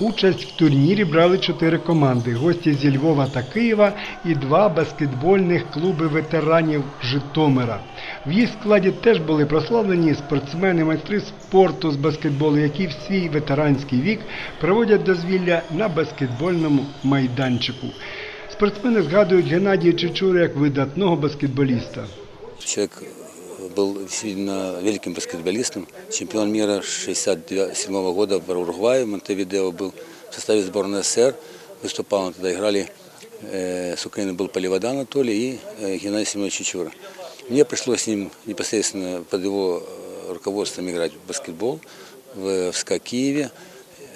Участь в турнірі брали чотири команди: гості зі Львова та Києва і два баскетбольних клуби ветеранів Житомира. В їх складі теж були прославлені спортсмени, майстри спорту з баскетболу, які в свій ветеранський вік проводять дозвілля на баскетбольному майданчику. Спортсмени згадують Геннадія Чечура як видатного баскетболіста. Человек был действительно великим баскетболистом, чемпион мира 67 года в Уругвае, в Монтевидео был в составе сборной СССР, выступал, он тогда играли, э, с Украины был Поливода Анатолий и э, Геннадий Семенович Чечура. Мне пришлось с ним непосредственно под его э, руководством играть в баскетбол в, в СКА Киеве.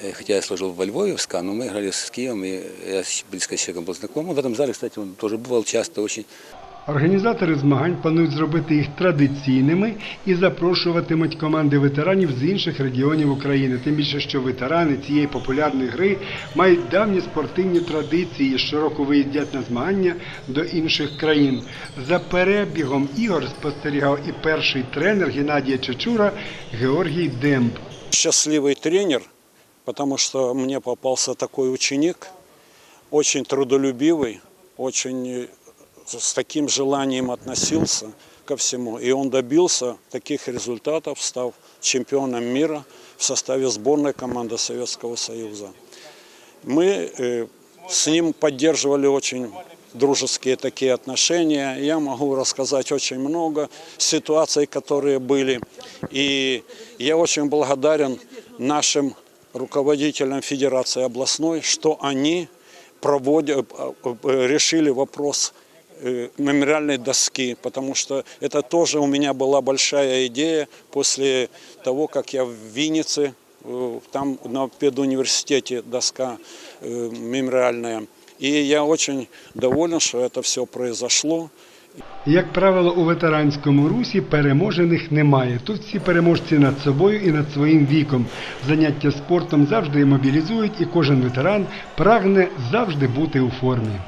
Э, Хотя я служил во Львове, в СКА, но мы играли с Киевом, и я с- близко с человеком был знаком. Он в этом зале, кстати, он тоже бывал часто очень. Організатори змагань планують зробити їх традиційними і запрошуватимуть команди ветеранів з інших регіонів України. Тим більше, що ветерани цієї популярної гри мають давні спортивні традиції, і щороку виїздять на змагання до інших країн. За перебігом ігор спостерігав і перший тренер Геннадія Чечура Георгій Демб. счастливый тренер, потому что мне попался такой ученик, очень трудолюбивый, очень э, с таким желанием относился ко всему. И он добился таких результатов, став чемпионом мира в составе сборной команды Советского Союза. Мы э, с ним поддерживали очень дружеские такие отношения. Я могу рассказать очень много ситуаций, которые были. И я очень благодарен нашим руководителям Федерации областной, что они проводят, э, э, решили вопрос мемориальной доски, потому что это тоже у меня была большая идея после того, как я в Виннице, э, там на педуниверситете доска э, мемориальная. И я очень доволен, что это все произошло. Як правило, у ветеранському русі переможених немає. Тут всі переможці над собою і над своїм віком. Заняття спортом завжди мобілізують, і кожен ветеран прагне завжди бути у формі.